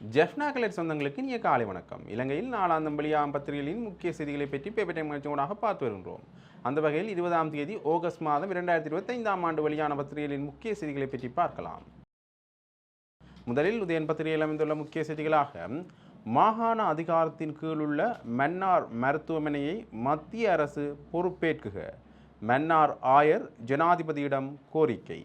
ஜெஃப்னா கலெட் சொந்தங்களுக்கு இனிய காலை வணக்கம். இலங்கையில் நாளாந்தம் வெளியாம் பத்திரிகைகளின் முக்கிய செய்திகளை பற்றி பேப்பர் டைம் நிகழ்ச்சியோடாக பார்த்து வருகின்றோம். அந்த வகையில் இருபதாம் தேதி ஆகஸ்ட் மாதம் இரண்டாயிரத்தி இருபத்தைந்தாம் ஆண்டு வெளியான பத்திரிகைகளின் முக்கிய செய்திகளை பற்றி பார்க்கலாம். முதலில் உதயன் பத்திரிகையில் அமைந்துள்ள முக்கிய செய்திகளாக மாகாண அதிகாரத்தின் கீழுள்ள மன்னார் மருத்துவமனையை மத்திய அரசு பொறுப்பேற்குக. மன்னார் ஆயர் ஜனாதிபதியிடம் கோரிக்கை.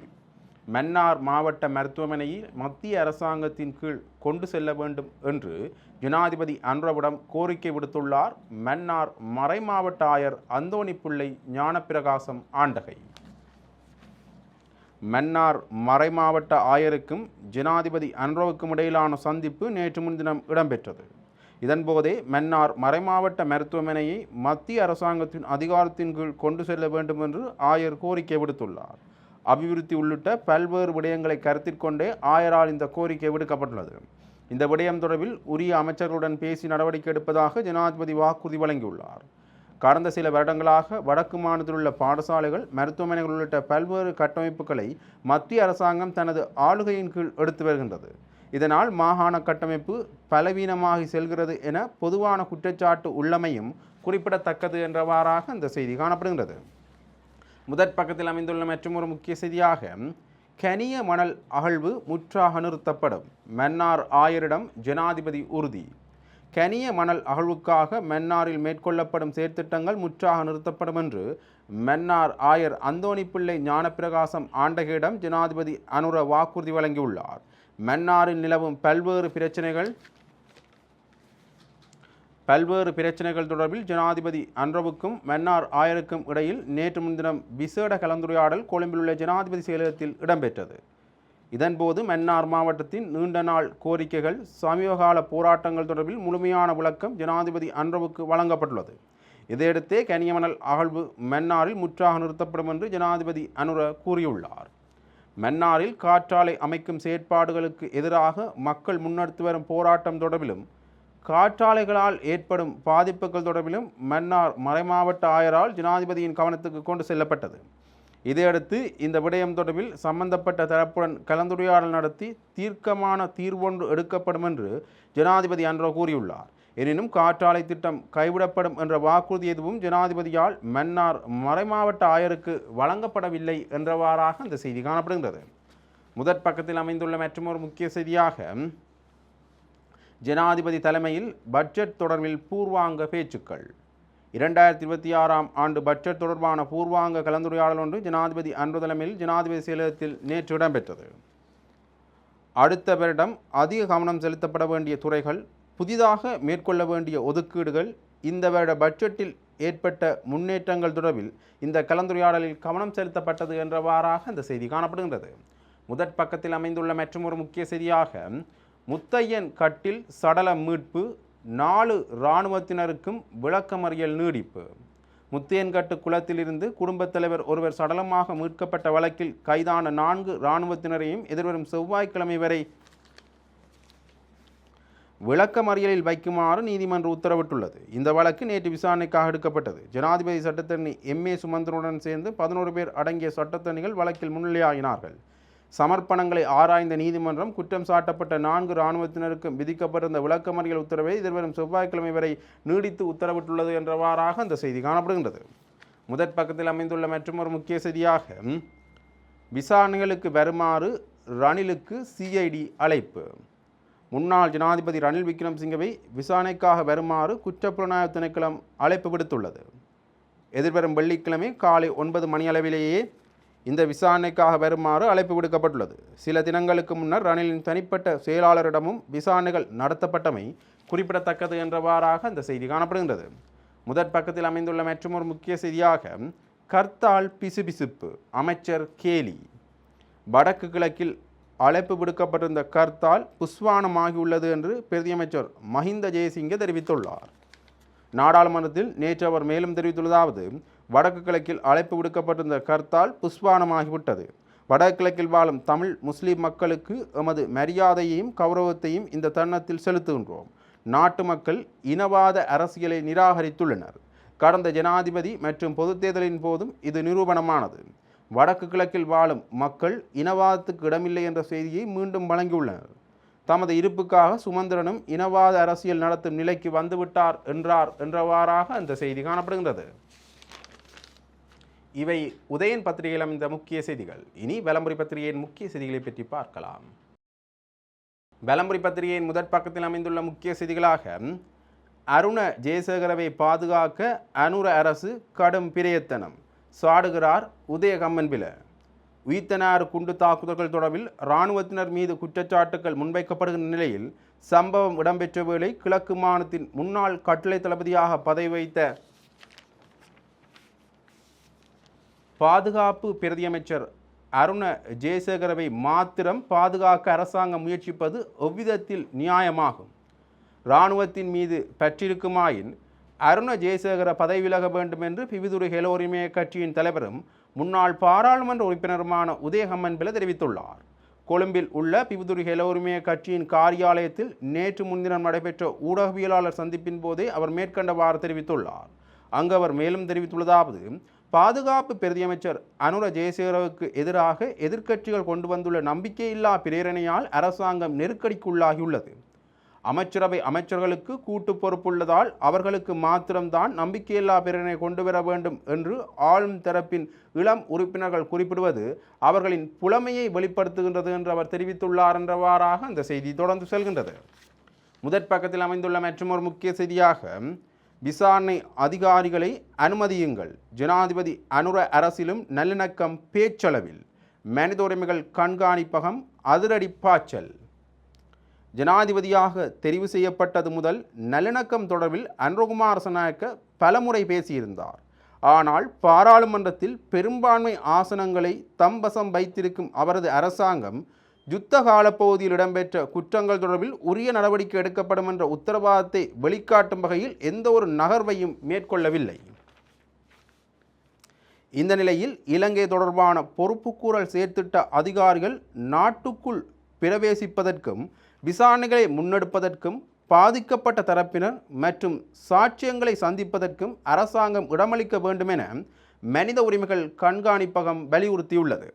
மன்னார் மாவட்ட மருத்துவமனையை மத்திய அரசாங்கத்தின் கீழ் கொண்டு செல்ல வேண்டும் என்று ஜனாதிபதி அன்ரவிடம் கோரிக்கை விடுத்துள்ளார். மன்னார் மறைமாவட்ட ஆயர் அந்தோணி பிள்ளை ஞானப்பிரகாசம் ஆண்டகை. மன்னார் மறைமாவட்ட ஆயருக்கும் ஜனாதிபதி அன்ரோவுக்கும் இடையிலான சந்திப்பு நேற்று முன்தினம் இடம்பெற்றது. இதன்போதே மன்னார் மறைமாவட்ட மருத்துவமனையை மத்திய அரசாங்கத்தின் அதிகாரத்தின் கீழ் கொண்டு செல்ல வேண்டும் என்று ஆயர் கோரிக்கை விடுத்துள்ளார். அபிவிருத்தி உள்ளிட்ட பல்வேறு விடயங்களை கருத்தில் கொண்டே ஆயரால் இந்த கோரிக்கை விடுக்கப்பட்டுள்ளது. இந்த விடயம் தொடர்பில் உரிய அமைச்சர்களுடன் பேசி நடவடிக்கை எடுப்பதாக ஜனாதிபதி வாக்குறுதி வழங்கியுள்ளார். கடந்த சில வருடங்களாக வடக்கு மாநிலத்தில் உள்ள பாடசாலைகள் மருத்துவமனைகள் உள்ளிட்ட பல்வேறு கட்டமைப்புகளை மத்திய அரசாங்கம் தனது ஆளுகையின் கீழ் எடுத்து வருகின்றது. இதனால் மாகாண கட்டமைப்பு பலவீனமாகி செல்கிறது என பொதுவான குற்றச்சாட்டு உள்ளமையும் குறிப்பிடத்தக்கது என்றவாறாக இந்த செய்தி காணப்படுகின்றது. முதற் பக்கத்தில் அமைந்துள்ள மற்றொரு முக்கிய செய்தியாக கனிய மணல் அகழ்வு முற்றாக நிறுத்தப்படும். மன்னார் ஆயரிடம் ஜனாதிபதி உறுதி. கனிய மணல் அகழ்வுக்காக மன்னாரில் மேற்கொள்ளப்படும் செயற்திட்டங்கள் முற்றாக நிறுத்தப்படும் என்று மன்னார் ஆயர் அந்தோணி பிள்ளை ஞானப்பிரகாசம் ஆண்டகையிடம் ஜனாதிபதி அனுர வாக்குறுதி வழங்கியுள்ளார். மன்னாரில் நிலவும் பல்வேறு பிரச்சனைகள் பல்வேறு பிரச்சனைகள் தொடர்பில் ஜனாதிபதி அன்றவுக்கும் மன்னார் ஆயருக்கும் இடையில் நேற்று முன்தினம் விசேட கலந்துரையாடல் கொழும்பில் உள்ள ஜனாதிபதி செயலகத்தில் இடம்பெற்றது. இதன்போது மன்னார் மாவட்டத்தின் நீண்ட நாள் கோரிக்கைகள் சமீபகால போராட்டங்கள் தொடர்பில் முழுமையான விளக்கம் ஜனாதிபதி அன்றவுக்கு வழங்கப்பட்டுள்ளது. இதையடுத்தே கனியமணல் அகழ்வு மன்னாரில் முற்றாக நிறுத்தப்படும் என்று ஜனாதிபதி அனுர கூறியுள்ளார். மன்னாரில் காற்றாலை அமைக்கும் செயற்பாடுகளுக்கு எதிராக மக்கள் முன்னெடுத்து வரும் போராட்டம் தொடர்பிலும் காற்றாலைகளால் ஏற்படும் பாதிப்புகள் தொடர்பிலும் மன்னார் மறைமாவட்ட ஆயரால் ஜனாதிபதியின் கவனத்துக்கு கொண்டு செல்லப்பட்டது. இதையடுத்து இந்த விடயம் தொடர்பில் சம்பந்தப்பட்ட தரப்புடன் கலந்துரையாடல் நடத்தி தீர்க்கமான தீர்வொன்று எடுக்கப்படும் என்று ஜனாதிபதி அன்றோ கூறியுள்ளார். எனினும் காற்றாலை திட்டம் கைவிடப்படும் என்ற வாக்குறுதி எதுவும் ஜனாதிபதியால் மன்னார் மறைமாவட்ட ஆயருக்கு வழங்கப்படவில்லை என்றவாறாக அந்த செய்தி காணப்படுகின்றது. முதற் பக்கத்தில் அமைந்துள்ள மற்றொரு முக்கிய செய்தியாக ஜனாதிபதி தலைமையில் பட்ஜெட் தொடர்பில் பூர்வாங்க பேச்சுக்கள். இரண்டாயிரத்தி இருபத்தி ஆறாம் ஆண்டு பட்ஜெட் தொடர்பான பூர்வாங்க கலந்துரையாடல் ஒன்று ஜனாதிபதி அன்பு தலைமையில் ஜனாதிபதி செயலகத்தில் நேற்று இடம்பெற்றது. அடுத்த வருடம் அதிக கவனம் செலுத்தப்பட வேண்டிய துறைகள் புதிதாக மேற்கொள்ள வேண்டிய ஒதுக்கீடுகள் இந்த வருட பட்ஜெட்டில் ஏற்பட்ட முன்னேற்றங்கள் தொடர்பில் இந்த கலந்துரையாடலில் கவனம் செலுத்தப்பட்டது என்றவாறாக இந்த செய்தி காணப்படுகின்றது. முதற் பக்கத்தில் அமைந்துள்ள மற்றொரு முக்கிய செய்தியாக முத்தையன் கட்டில் சடல மீட்பு நாலு இராணுவத்தினருக்கும் விளக்கமறியல் நீடிப்பு. முத்தையன்கட்டு குளத்திலிருந்து குடும்பத் தலைவர் ஒருவர் சடலமாக மீட்கப்பட்ட வழக்கில் கைதான நான்கு இராணுவத்தினரையும் எதிர்வரும் செவ்வாய்க்கிழமை வரை விளக்கமறியலில் வைக்குமாறு நீதிமன்றம் உத்தரவிட்டுள்ளது. இந்த வழக்கு நேற்று விசாரணைக்காக எடுக்கப்பட்டது. ஜனாதிபதி சட்டத்தரணி எம் ஏ சுமந்திரனுடன் சேர்ந்து பதினோரு பேர் அடங்கிய சட்டத்தரணிகள் வழக்கில் முன்னிலையாகினார்கள் சமர்ப்பணங்களை ஆராய்ந்த நீதிமன்றம் குற்றம் சாட்டப்பட்ட நான்கு இராணுவத்தினருக்கும் விதிக்கப்பட்டிருந்த விளக்கமறியல் உத்தரவை எதிர்வரும் செவ்வாய்க்கிழமை வரை நீடித்து உத்தரவிட்டுள்ளது என்றவாறாக அந்த செய்தி காணப்படுகின்றது. முதற் பக்கத்தில் அமைந்துள்ள மற்றொரு முக்கிய செய்தியாக விசாரணைகளுக்கு வருமாறு ரணிலுக்கு சிஐடி அழைப்பு. முன்னாள் ஜனாதிபதி ரணில் விக்ரம்சிங்கவை விசாரணைக்காக வருமாறு குற்றப்புலனாய்வு திணைக்களம் அழைப்பு விடுத்துள்ளது. எதிர்வரும் வெள்ளிக்கிழமை காலை ஒன்பது மணி அளவிலேயே இந்த விசாரணைக்காக வருமாறு அழைப்பு விடுக்கப்பட்டுள்ளது. சில தினங்களுக்கு முன்னர் ரணிலின் தனிப்பட்ட செயலாளரிடமும் விசாரணைகள் நடத்தப்பட்டமை குறிப்பிடத்தக்கது என்றவாறாக இந்த செய்தி காணப்படுகின்றது. முதற் பக்கத்தில் அமைந்துள்ள மற்றொரு முக்கிய செய்தியாக கர்த்தால் பிசுபிசுப்பு அமைச்சர் கேலி. வடக்கு கிழக்கில் அழைப்பு விடுக்கப்பட்டிருந்த கர்த்தால் புஸ்வானமாகியுள்ளது என்று பிரதியமைச்சர் மஹிந்த ஜெயசிங்க தெரிவித்துள்ளார். நாடாளுமன்றத்தில் நேற்று அவர் மேலும் தெரிவித்துள்ளதாவது வடக்கு கிழக்கில் அழைப்பு விடுக்கப்பட்டிருந்த கர்த்தால் புஷ்பானமாகிவிட்டது. வடகிழக்கில் வாழும் தமிழ் முஸ்லிம் மக்களுக்கு எமது மரியாதையையும் கௌரவத்தையும் இந்த தருணத்தில் செலுத்துகின்றோம். நாட்டு மக்கள் இனவாத அரசியலை நிராகரித்துள்ளனர். கடந்த ஜனாதிபதி மற்றும் பொதுத் தேர்தலின் போதும் இது நிரூபணமானது. வடக்கு கிழக்கில் வாழும் மக்கள் இனவாதத்துக்கு இடமில்லை என்ற செய்தியை மீண்டும் வழங்கியுள்ளனர். தமது இருப்புக்காக சுமந்திரனும் இனவாத அரசியல் நடத்தும் நிலைக்கு வந்துவிட்டார் என்றார் என்றவாறாக அந்த செய்தி காணப்படுகின்றது. இவை உதயன் பத்திரிகையில் அமைந்த முக்கிய செய்திகள். இனி வலம்புரி பத்திரிகையின் முக்கிய செய்திகளை பற்றி பார்க்கலாம். வலம்புரி பத்திரிகையின் முதற் பக்கத்தில் அமைந்துள்ள முக்கிய செய்திகளாக அருண ஜெயசேகரவை பாதுகாக்க அனுர அரசு கடும் பிரயத்தனம். சாடுகிறார் உதயகம்மன்பில உயிர்த்தனார் குண்டு தாக்குதல்கள் தொடர்பில் இராணுவத்தினர் மீது குற்றச்சாட்டுகள் முன்வைக்கப்படுகின்ற நிலையில் சம்பவம் இடம்பெற்ற வேளை கிழக்கு மாநிலத்தின் முன்னாள் கட்டளை தளபதியாக பதவி வைத்த பாதுகாப்பு பிரதியமைச்சர் அருண ஜெயசேகரவை மாத்திரம் பாதுகாக்க அரசாங்கம் முயற்சிப்பது எவ்விதத்தில் நியாயமாகும்? இராணுவத்தின் மீது பற்றிருக்குமாயின் அருண ஜெயசேகர பதவி விலக வேண்டும் என்று பிவிதுரை ஹெலோரிமே கட்சியின் தலைவரும் முன்னாள் பாராளுமன்ற உறுப்பினருமான உதயகம்மன் பில தெரிவித்துள்ளார். கொழும்பில் உள்ள பிவிதுரி ஹெலோரிமே கட்சியின் காரியாலயத்தில் நேற்று முன்தினம் நடைபெற்ற ஊடகவியலாளர் சந்திப்பின் போதே அவர் மேற்கண்டவாறு தெரிவித்துள்ளார். அங்கு அவர் மேலும் தெரிவித்துள்ளதாவது பாதுகாப்பு பிரதியமைச்சர் அனுர ஜெயசேகரவுக்கு எதிராக எதிர்க்கட்சிகள் கொண்டு வந்துள்ள நம்பிக்கையில்லா பிரேரணையால் அரசாங்கம் நெருக்கடிக்குள்ளாகியுள்ளது. அமைச்சரவை அமைச்சர்களுக்கு கூட்டு பொறுப்புள்ளதால் அவர்களுக்கு மாத்திரம்தான் நம்பிக்கையில்லா பிரேரணை கொண்டு வர வேண்டும் என்று ஆளும் தரப்பின் இளம் உறுப்பினர்கள் குறிப்பிடுவது அவர்களின் புலமையை வெளிப்படுத்துகின்றது என்று அவர் தெரிவித்துள்ளார் என்றவாறாக அந்த செய்தி தொடர்ந்து செல்கின்றது. முதற் பக்கத்தில் அமைந்துள்ள மற்றொரு முக்கிய செய்தியாக விசாரணை அதிகாரிகளை அனுமதியுங்கள். ஜனாதிபதி அனுர அரசிலும் நல்லிணக்கம் பேச்சளவில். மனித உரிமைகள் கண்காணிப்பகம் அதிரடி பாய்ச்சல். ஜனாதிபதியாக தெரிவு செய்யப்பட்டது முதல் நல்லிணக்கம் தொடர்பில் அன்ரகுமார் சனாயக்க பலமுறை பேசியிருந்தார். ஆனால் பாராளுமன்றத்தில் பெரும்பான்மை ஆசனங்களை தம்பசம் வைத்திருக்கும் அவரது அரசாங்கம் யுத்த காலப்பகுதியில் இடம்பெற்ற குற்றங்கள் தொடர்பில் உரிய நடவடிக்கை எடுக்கப்படும் என்ற உத்தரவாதத்தை வெளிக்காட்டும் வகையில் எந்த ஒரு நகர்வையும் மேற்கொள்ளவில்லை. இந்த நிலையில் இலங்கை தொடர்பான பொறுப்புக்கூறல் செயற்திட்ட அதிகாரிகள் நாட்டுக்குள் பிரவேசிப்பதற்கும் விசாரணைகளை முன்னெடுப்பதற்கும் பாதிக்கப்பட்ட தரப்பினர் மற்றும் சாட்சியங்களை சந்திப்பதற்கும் அரசாங்கம் இடமளிக்க வேண்டுமென மனித உரிமைகள் கண்காணிப்பகம் வலியுறுத்தியுள்ளது.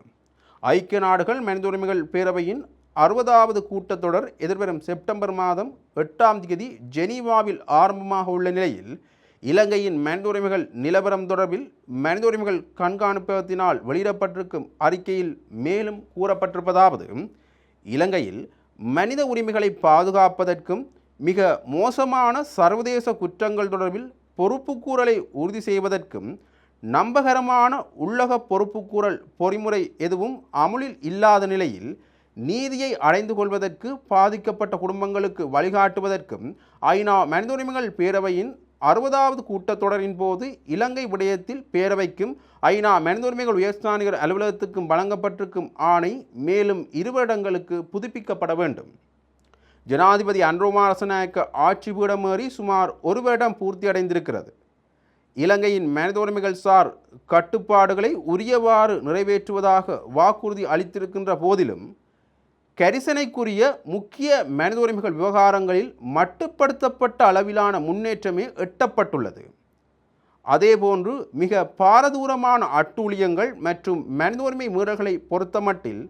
ஐக்கிய நாடுகள் மனித உரிமைகள் பேரவையின் அறுபதாவது கூட்டத்தொடர் எதிர்வரும் செப்டம்பர் மாதம் எட்டாம் தேதி ஜெனீவாவில் ஆரம்பமாக உள்ள நிலையில் இலங்கையின் மனித உரிமைகள் நிலவரம் தொடர்பில் மனித உரிமைகள் கண்காணிப்பகத்தினால் வெளியிடப்பட்டிருக்கும் அறிக்கையில் மேலும் கூறப்பட்டிருப்பதாவது இலங்கையில் மனித உரிமைகளை பாதுகாப்பதற்கும் மிக மோசமான சர்வதேச குற்றங்கள் தொடர்பில் பொறுப்புக்கூறலை உறுதி செய்வதற்கும் நம்பகரமான உள்ளக பொறுப்புக்கூறல் பொறிமுறை எதுவும் அமுலில் இல்லாத நிலையில் நீதியை அடைந்து கொள்வதற்கு பாதிக்கப்பட்ட குடும்பங்களுக்கு வழிகாட்டுவதற்கும் ஐநா மனித உரிமைகள் பேரவையின் அறுபதாவது கூட்டத்தொடரின் போது இலங்கை விடயத்தில் பேரவைக்கும் ஐநா மனித உரிமைகள் உயர்ஸ்தானிகர் அலுவலகத்துக்கும் வழங்கப்பட்டிருக்கும் ஆணை மேலும் இரு வருடங்களுக்கு புதுப்பிக்கப்பட வேண்டும். ஜனாதிபதி அன்ரோமாரசநாயக்க ஆட்சி பீடமேறி சுமார் ஒரு வருடம் பூர்த்தி அடைந்திருக்கிறது இலங்கையின் மனித உரிமைகள் சார் கட்டுப்பாடுகளை உரியவாறு நிறைவேற்றுவதாக வாக்குறுதி அளித்திருக்கின்ற போதிலும் கரிசனைக்குரிய முக்கிய மனித உரிமைகள் விவகாரங்களில் மட்டுப்படுத்தப்பட்ட அளவிலான முன்னேற்றமே எட்டப்பட்டுள்ளது. அதேபோன்று மிக பாரதூரமான அட்டூழியங்கள் மற்றும் மனித உரிமை மீறல்களை பொறுத்தமட்டில்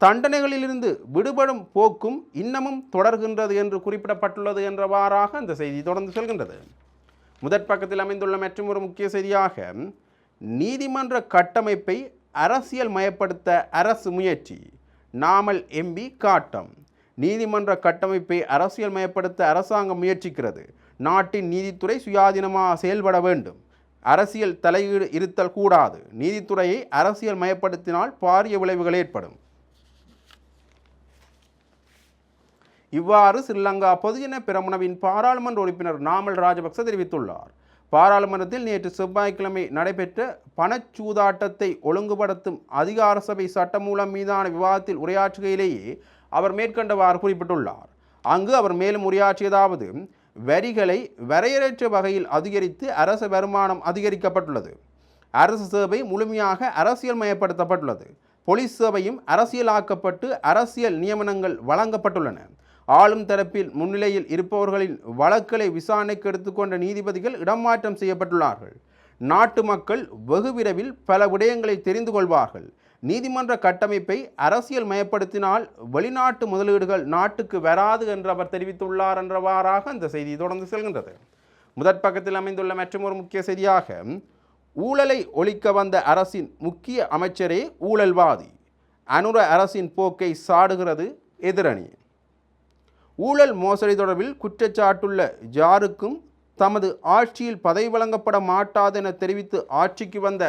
தண்டனைகளிலிருந்து விடுபடும் போக்கும் இன்னமும் தொடர்கின்றது என்று குறிப்பிடப்பட்டுள்ளது என்றவாறாக அந்த செய்தி தொடர்ந்து செல்கின்றது. முதற் பக்கத்தில் அமைந்துள்ள மற்றும் ஒரு முக்கிய செய்தியாக நீதிமன்ற கட்டமைப்பை அரசியல் மயப்படுத்த அரசு முயற்சி. நாமல் எம்பி காட்டம். நீதிமன்ற கட்டமைப்பை அரசியல் மயப்படுத்த அரசாங்கம் முயற்சிக்கிறது. நாட்டின் நீதித்துறை சுயாதீனமாக செயல்பட வேண்டும். அரசியல் தலையீடு இருத்தல் கூடாது. நீதித்துறையை அரசியல் மயப்படுத்தினால் பாரிய விளைவுகள் ஏற்படும். இவ்வாறு ஸ்ரீலங்கா பொதுஜன பிரமுனவின் பாராளுமன்ற உறுப்பினர் நாமல் ராஜபக்ச தெரிவித்துள்ளார். பாராளுமன்றத்தில் நேற்று செவ்வாய்க்கிழமை நடைபெற்ற பணச்சூதாட்டத்தை ஒழுங்குபடுத்தும் அதிகார சபை சட்டமூலம் மீதான விவாதத்தில் உரையாற்றுகையிலேயே அவர் மேற்கண்டவாறு குறிப்பிட்டுள்ளார். அங்கு அவர் மேலும் உரையாற்றியதாவது வரிகளை வரையறையற்ற வகையில் அதிகரித்து அரசு வருமானம் அதிகரிக்கப்பட்டுள்ளது. அரசு சேவை முழுமையாக அரசியல் மயப்படுத்தப்பட்டுள்ளது. போலீஸ் சேவையும் அரசியலாக்கப்பட்டு அரசியல் நியமனங்கள் வழங்கப்பட்டுள்ளன. ஆளும் தரப்பில் முன்னிலையில் இருப்பவர்களின் வழக்குகளை விசாரணைக்கு எடுத்துக்கொண்ட நீதிபதிகள் இடமாற்றம் செய்யப்பட்டுள்ளார்கள். நாட்டு மக்கள் வெகு விரைவில் பல விடயங்களை தெரிந்து கொள்வார்கள். நீதிமன்ற கட்டமைப்பை அரசியல் மயப்படுத்தினால் வெளிநாட்டு முதலீடுகள் நாட்டுக்கு வராது என்று அவர் தெரிவித்துள்ளார் என்றவாறாக அந்த செய்தி தொடர்ந்து செல்கின்றது. முதற் பக்கத்தில் அமைந்துள்ள மற்றொரு முக்கிய செய்தியாக ஊழலை ஒழிக்க வந்த அரசின் முக்கிய அமைச்சரே ஊழல்வாதி. அனுர அரசின் போக்கை சாடுகிறது எதிரணி. ஊழல் மோசடி தொடர்பில் குற்றச்சாட்டுள்ள ஜாருக்கும் தமது ஆட்சியில் பதவி வழங்கப்பட மாட்டாது என தெரிவித்து ஆட்சிக்கு வந்த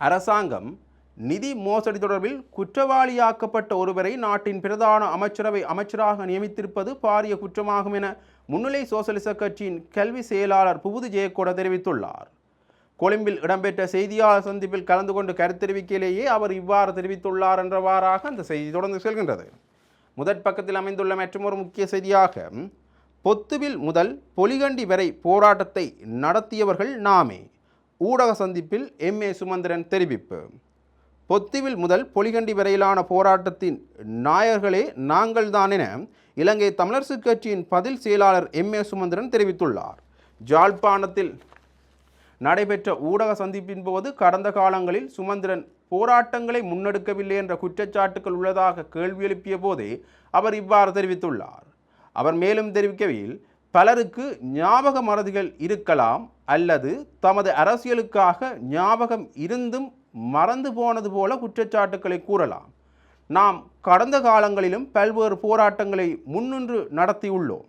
அரசாங்கம் நிதி மோசடி தொடர்பில் குற்றவாளியாக்கப்பட்ட ஒருவரை நாட்டின் பிரதான அமைச்சரவை அமைச்சராக நியமித்திருப்பது பாரிய குற்றமாகும் என முன்னிலை சோசலிச கட்சியின் கல்வி செயலாளர் புகுது ஜெயக்கோட தெரிவித்துள்ளார். கொழும்பில் இடம்பெற்ற செய்தியாளர் சந்திப்பில் கலந்து கொண்டு கருத்தெரிவிக்கையிலேயே அவர் இவ்வாறு தெரிவித்துள்ளார் என்றவாறாக அந்த செய்தி தொடர்ந்து செல்கின்றது. முதற் பக்கத்தில் அமைந்துள்ள மற்றொரு முக்கிய செய்தியாக பொத்துவில் முதல் பொலிகண்டி வரை போராட்டத்தை நடத்தியவர்கள் நாமே. ஊடக சந்திப்பில் எம். ஏ. சுமந்திரன் தெரிவிப்பு. பொத்துவில் முதல் பொலிகண்டி வரையிலான போராட்டத்தின் நாயர்களே நாங்கள்தான் என இலங்கை தமிழரசு கட்சியின் பதில் செயலாளர் எம். ஏ. சுமந்திரன் தெரிவித்துள்ளார். ஜாழ்ப்பாணத்தில் நடைபெற்ற ஊடக சந்திப்பின் போது கடந்த காலங்களில் சுமந்திரன் போராட்டங்களை முன்னெடுக்கவில்லை என்ற குற்றச்சாட்டுகள் உள்ளதாக கேள்வி எழுப்பிய போதே அவர் இவ்வாறு தெரிவித்துள்ளார். அவர் மேலும் தெரிவிக்கையில் பலருக்கு ஞாபக மறதிகள் இருக்கலாம் அல்லது தமது அரசியலுக்காக ஞாபகம் இருந்தும் மறந்து போனது போல குற்றச்சாட்டுக்களை கூறலாம். நாம் கடந்த காலங்களிலும் பல்வேறு போராட்டங்களை முன்னின்று நடத்தியுள்ளோம்.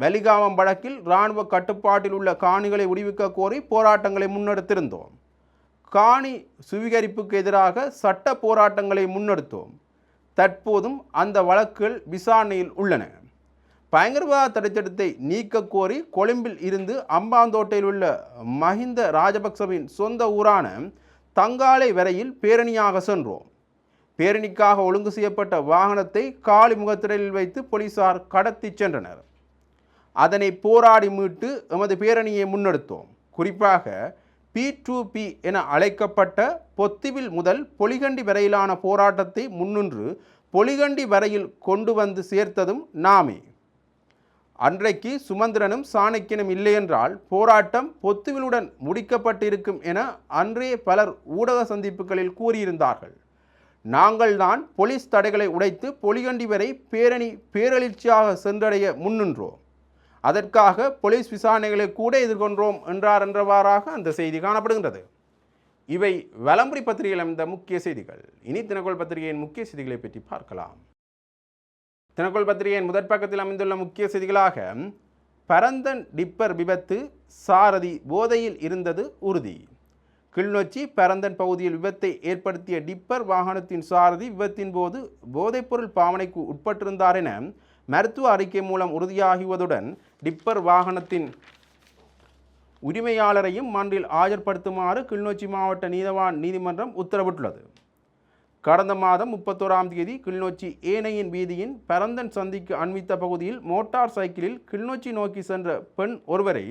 வெலிகாமம் வழக்கில் இராணுவ கட்டுப்பாட்டில் உள்ள காணிகளை விடுவிக்க கோரி போராட்டங்களை முன்னெடுத்திருந்தோம். காணி சுவீகரிப்புக்கு எதிராக சட்ட போராட்டங்களை முன்னெடுத்தோம். தற்போதும் அந்த வழக்குகள் விசாரணையில் உள்ளன. பயங்கரவாத தடைச்சட்டத்தை நீக்க கோரி கொழும்பில் இருந்து அம்பாந்தோட்டையில் உள்ள மஹிந்த ராஜபக்சவின் சொந்த ஊரான தங்காலை வரையில் பேரணியாக சென்றோம். பேரணிக்காக ஒழுங்கு செய்யப்பட்ட வாகனத்தை காலி முகத்திரையில் வைத்து போலீசார் கடத்தி சென்றனர். அதனை போராடி மீட்டு எமது பேரணியை முன்னெடுத்தோம். குறிப்பாக பி டு பி என அழைக்கப்பட்ட பொத்திவில் முதல் பொலிகண்டி வரையிலான போராட்டத்தை முன்னின்று பொலிகண்டி வரையில் கொண்டு வந்து சேர்த்ததும் நாமே. அன்றைக்கு சுமந்திரனும் சாணக்கியனும் இல்லையென்றால் போராட்டம் பொத்துவிலுடன் முடிக்கப்பட்டிருக்கும் என அன்றே பலர் ஊடக சந்திப்புகளில் கூறியிருந்தார்கள். நாங்கள்தான் போலீஸ் தடைகளை உடைத்து பொலிகண்டி வரை பேரணி பேரெழுச்சியாக சென்றடைய முன்னின்றோம். அதற்காக போலீஸ் விசாரணைகளை கூட எதிர்கொண்டோம் என்றார் என்றவாறாக அந்த செய்தி காணப்படுகின்றது. இவை வலம்புரி பத்திரிகையில் அமைந்த முக்கிய செய்திகள். இனி தினகோல் பத்திரிகையின் முக்கிய செய்திகளை பற்றி பார்க்கலாம். தினகோல் பத்திரிகையின் முதற் பக்கத்தில் அமைந்துள்ள முக்கிய செய்திகளாக பரந்தன் டிப்பர் விபத்து சாரதி போதையில் இருந்தது உறுதி. கிளிநொச்சி பரந்தன் பகுதியில் விபத்தை ஏற்படுத்திய டிப்பர் வாகனத்தின் சாரதி விபத்தின் போது போதைப்பொருள் பாவனைக்கு உட்பட்டிருந்தார் என மருத்துவ அறிக்கை மூலம் உறுதியாகுவதுடன் டிப்பர் வாகனத்தின் உரிமையாளரையும் மன்றில் ஆஜர்படுத்துமாறு கிளிநொச்சி மாவட்ட நீதவான் நீதிமன்றம் உத்தரவிட்டுள்ளது. கடந்த மாதம் முப்பத்தோராம் தேதி கிளிநொச்சி ஏனையின் வீதியின் பரந்தன் சந்திக்கு அண்மித்த பகுதியில் மோட்டார் சைக்கிளில் கிளிநொச்சி நோக்கி சென்ற பெண் ஒருவரை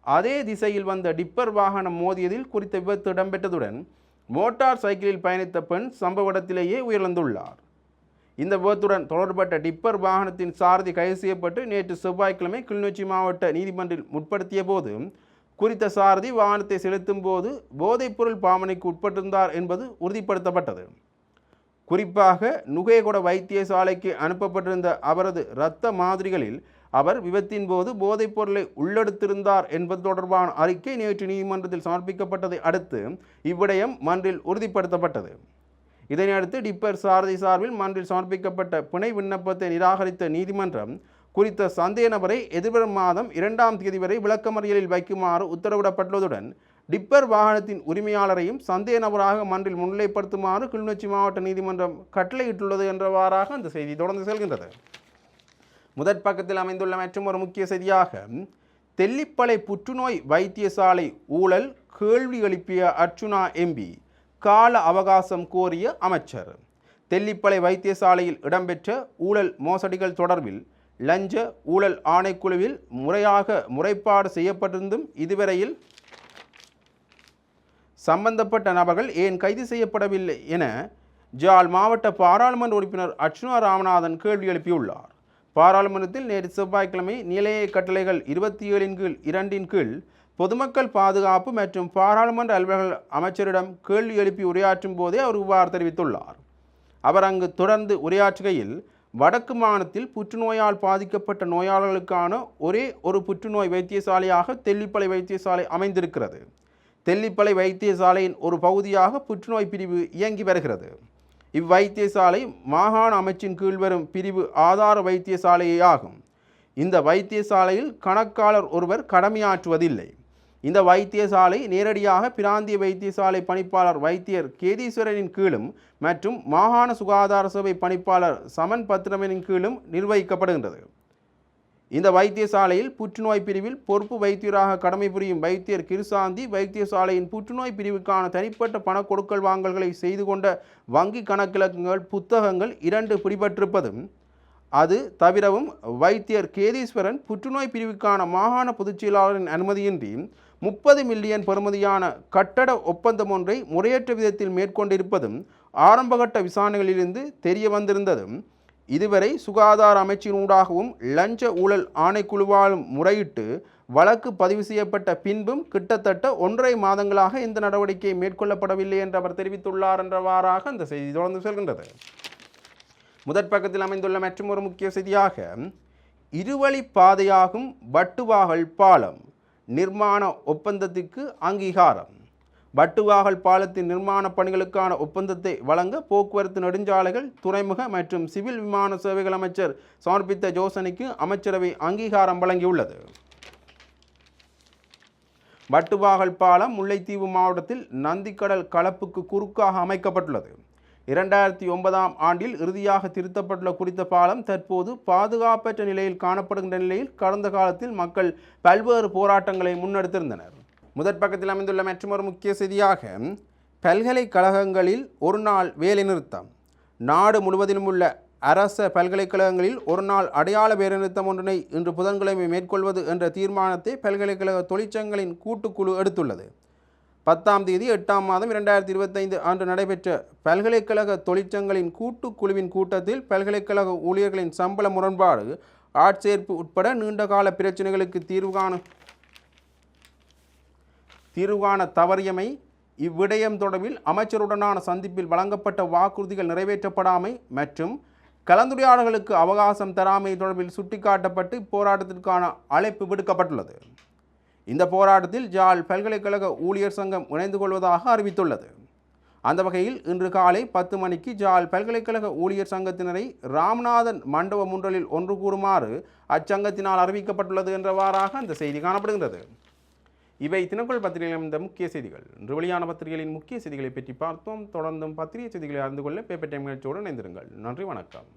அதே திசையில் வந்த டிப்பர் வாகனம் மோதியதில் குறித்த விபத்து இடம்பெற்றதுடன் மோட்டார் சைக்கிளில் பயணித்த பெண் சம்பவ இடத்திலேயே உயிரிழந்துள்ளார். இந்த விபத்துடன் தொடர்பட்ட டிப்பர் வாகனத்தின் சாரதி கைது செய்யப்பட்டு நேற்று செவ்வாய்க்கிழமை கிளிநொச்சி மாவட்ட நீதிமன்றில் முற்படுத்திய போது குறித்த சாரதி வாகனத்தை செலுத்தும் போது போதைப்பொருள் பாவனைக்கு உட்பட்டிருந்தார் என்பது உறுதிப்படுத்தப்பட்டது. குறிப்பாக நுகையகுட வைத்தியசாலைக்கு அனுப்பப்பட்டிருந்த அவரது இரத்த மாதிரிகளில் அவர் விபத்தின் போது போதைப் பொருளை உள்ளெடுத்திருந்தார் என்பது தொடர்பான அறிக்கை நேற்று நீதிமன்றத்தில் சமர்ப்பிக்கப்பட்டதை அடுத்து இவ்விடயம் மன்றில் உறுதிப்படுத்தப்பட்டது. இதனையடுத்து டிப்பர் சாரதி சார்பில் மன்றில் சமர்ப்பிக்கப்பட்ட பிணை விண்ணப்பத்தை நிராகரித்த நீதிமன்றம் குறித்த சந்தேக நபரை எதிர்வரும் மாதம் இரண்டாம் தேதி வரை விளக்கமறியலில் வைக்குமாறு உத்தரவிடப்பட்டுள்ளதுடன் டிப்பர் வாகனத்தின் உரிமையாளரையும் சந்தேக நபராக மன்றில் முன்னிலைப்படுத்துமாறு கிளிநொச்சி மாவட்ட நீதிமன்றம் கட்டளையிட்டுள்ளது என்றவாறாக அந்த செய்தி தொடர்ந்து செல்கின்றது. முதற் பக்கத்தில் அமைந்துள்ள மற்றும் ஒரு முக்கிய செய்தியாக தெல்லிப்பளை புற்றுநோய் வைத்தியசாலை ஊழல் கேள்வி எழுப்பிய அர்ச்சுனா எம்பி கால அவகாசம் கோரிய அமைச்சர். தெல்லிப்பளை வைத்தியசாலையில் இடம்பெற்ற ஊழல் மோசடிகள் தொடர்பில் லஞ்ச ஊழல் ஆணைக்குழுவில் முறையாக முறைப்பாடு செய்யப்பட்டிருந்தும் இதுவரையில் சம்பந்தப்பட்ட நபர்கள் ஏன் கைது செய்யப்படவில்லை என ஜால் மாவட்ட பாராளுமன்ற உறுப்பினர் அர்ச்சுனா ராமநாதன் கேள்வி எழுப்பியுள்ளார். பாராளுமன்றத்தில் நேற்று செவ்வாய்க்கிழமை நிலைய கட்டளைகள் இருபத்தி ஏழின் கீழ் இரண்டின் கீழ் பொதுமக்கள் பாதுகாப்பு மற்றும் பாராளுமன்ற அலுவலர்கள் அமைச்சரிடம் கேள்வி எழுப்பி உரையாற்றும் போதே அவர் இவ்வாறு தெரிவித்துள்ளார். அவர் அங்கு தொடர்ந்து உரையாற்றுகையில் வடக்கு மாநிலத்தில் புற்றுநோயால் பாதிக்கப்பட்ட நோயாளர்களுக்கான ஒரே ஒரு புற்றுநோய் வைத்தியசாலையாக தெல்லிப்பளை வைத்தியசாலை அமைந்திருக்கிறது. தெல்லிப்பளை வைத்தியசாலையின் ஒரு பகுதியாக புற்றுநோய் பிரிவு இயங்கி வருகிறது. இவ்வைத்தியசாலை மாகாண அமைச்சின் கீழ் வரும் பிரிவு ஆதார வைத்தியசாலையே ஆகும். இந்த வைத்தியசாலையில் கணக்காளர் ஒருவர் கடமையாற்றுவதில்லை. இந்த வைத்தியசாலை நேரடியாக பிராந்திய வைத்தியசாலை பணிப்பாளர் வைத்தியர் கேதீஸ்வரனின் கீழும் மற்றும் மாகாண சுகாதார சபை பணிப்பாளர் சமன் பத்ரமனின் கீழும் நிர்வகிக்கப்படுகின்றது. இந்த வைத்தியசாலையில் புற்றுநோய் பிரிவில் பொறுப்பு வைத்தியராக கடமை புரியும் வைத்தியர் கிருசாந்தி வைத்தியசாலையின் புற்றுநோய் பிரிவுக்கான தனிப்பட்ட பண கொடுக்கல் வாங்கல்களை செய்து கொண்ட வங்கி கணக்கிலக்கங்கள் புத்தகங்கள் இரண்டு பிடிபட்டிருப்பதும் அது தவிரவும் வைத்தியர் கேதீஸ்வரன் புற்றுநோய் பிரிவுக்கான மாகாண பொதுச் செயலாளரின் அனுமதியின்றி முப்பது மில்லியன் பெறுமதியான கட்டட ஒப்பந்தம் ஒன்றை முறையற்ற விதத்தில் மேற்கொண்டிருப்பதும் ஆரம்பகட்ட விசாரணைகளிலிருந்து தெரிய வந்திருந்ததும் இதுவரை சுகாதார அமைச்சினூடாகவும் லஞ்ச ஊழல் ஆணைக்குழுவாலும் முறையிட்டு வழக்கு பதிவு செய்யப்பட்ட பின்பும் கிட்டத்தட்ட ஒன்றரை மாதங்களாக இந்த நடவடிக்கை மேற்கொள்ளப்படவில்லை என்று அவர் தெரிவித்துள்ளார் என்றவாறாக அந்த செய்தி தொடர்ந்து செல்கின்றது. முதற் பக்கத்தில் அமைந்துள்ள மற்றும் ஒரு முக்கிய செய்தியாக இருவழி பாதையாகும் வட்டுவாகல் பாலம் நிர்மாண ஒப்பந்தத்திற்கு அங்கீகாரம். வட்டுவாகல் பாலத்தின் நிர்மாண பணிகளுக்கான ஒப்பந்தத்தை வழங்க போக்குவரத்து நெடுஞ்சாலைகள் துறைமுக மற்றும் சிவில் விமான சேவைகள் அமைச்சர் சமர்ப்பித்த யோசனைக்கு அமைச்சரவை அங்கீகாரம் வழங்கியுள்ளது. வட்டுவாகல் பாலம் முல்லைத்தீவு மாவட்டத்தில் நந்திக்கடல் கலப்புக்கு குறுக்காக அமைக்கப்பட்டுள்ளது. இரண்டாயிரத்தி ஒன்பதாம் ஆண்டில் இறுதியாக திருத்தப்பட்டுள்ள குறித்த பாலம் தற்போது பாதுகாப்பற்ற நிலையில் காணப்படுகின்ற நிலையில் கடந்த காலத்தில் மக்கள் பல்வேறு போராட்டங்களை முன்னெடுத்திருந்தனர். முதற் பக்கத்தில் அமைந்துள்ள மற்றொரு முக்கிய செய்தியாக பல்கலைக்கழகங்களில் ஒரு நாள் வேலைநிறுத்தம். நாடு முழுவதிலும் உள்ள அரச பல்கலைக்கழகங்களில் ஒரு நாள் அடையாள வேலைநிறுத்தம் ஒன்றினை இன்று புதன்கிழமை மேற்கொள்வது என்ற தீர்மானத்தை பல்கலைக்கழக தொழிற்சங்கங்களின் கூட்டுக்குழு எடுத்துள்ளது. பத்தாம் தேதி எட்டாம் மாதம் இரண்டாயிரத்தி இருபத்தைந்து ஆண்டு நடைபெற்ற பல்கலைக்கழக தொழிற்சங்களின் கூட்டுக்குழுவின் கூட்டத்தில் பல்கலைக்கழக ஊழியர்களின் சம்பள முரண்பாடு ஆட்சேர்ப்பு உட்பட நீண்டகால பிரச்சினைகளுக்கு தீர்வு காண தீர்வு காண தவறியமை இவ்விடயம் தொடர்பில் அமைச்சருடனான சந்திப்பில் வழங்கப்பட்ட வாக்குறுதிகள் நிறைவேற்றப்படாமை மற்றும் கலந்துரையாடல்களுக்கு அவகாசம் தராமை தொடர்பில் சுட்டிக்காட்டப்பட்டு போராட்டத்திற்கான அழைப்பு விடுக்கப்பட்டுள்ளது. இந்த போராட்டத்தில் ஜால் பல்கலைக்கழக ஊழியர் சங்கம் இணைந்து கொள்வதாக அறிவித்துள்ளது. அந்த வகையில் இன்று காலை பத்து மணிக்கு ஜால் பல்கலைக்கழக ஊழியர் சங்கத்தினரை ராமநாதன் மண்டப முன்றலில் ஒன்று கூறுமாறு அச்சங்கத்தினால் அறிவிக்கப்பட்டுள்ளது என்றவாறாக அந்த செய்தி காணப்படுகின்றது. இவை தினக்குள் பத்திரிகையில் இந்த முக்கிய செய்திகள். இன்று வெளியான பத்திரிகைகளின் முக்கிய செய்திகளை பற்றி பார்த்தோம். தொடர்ந்தும் பத்திரிகை செய்திகளை அறிந்து கொள்ள பேப்பர் டைம் நிகழ்ச்சியோடு இணைந்திருங்கள். நன்றி வணக்கம்.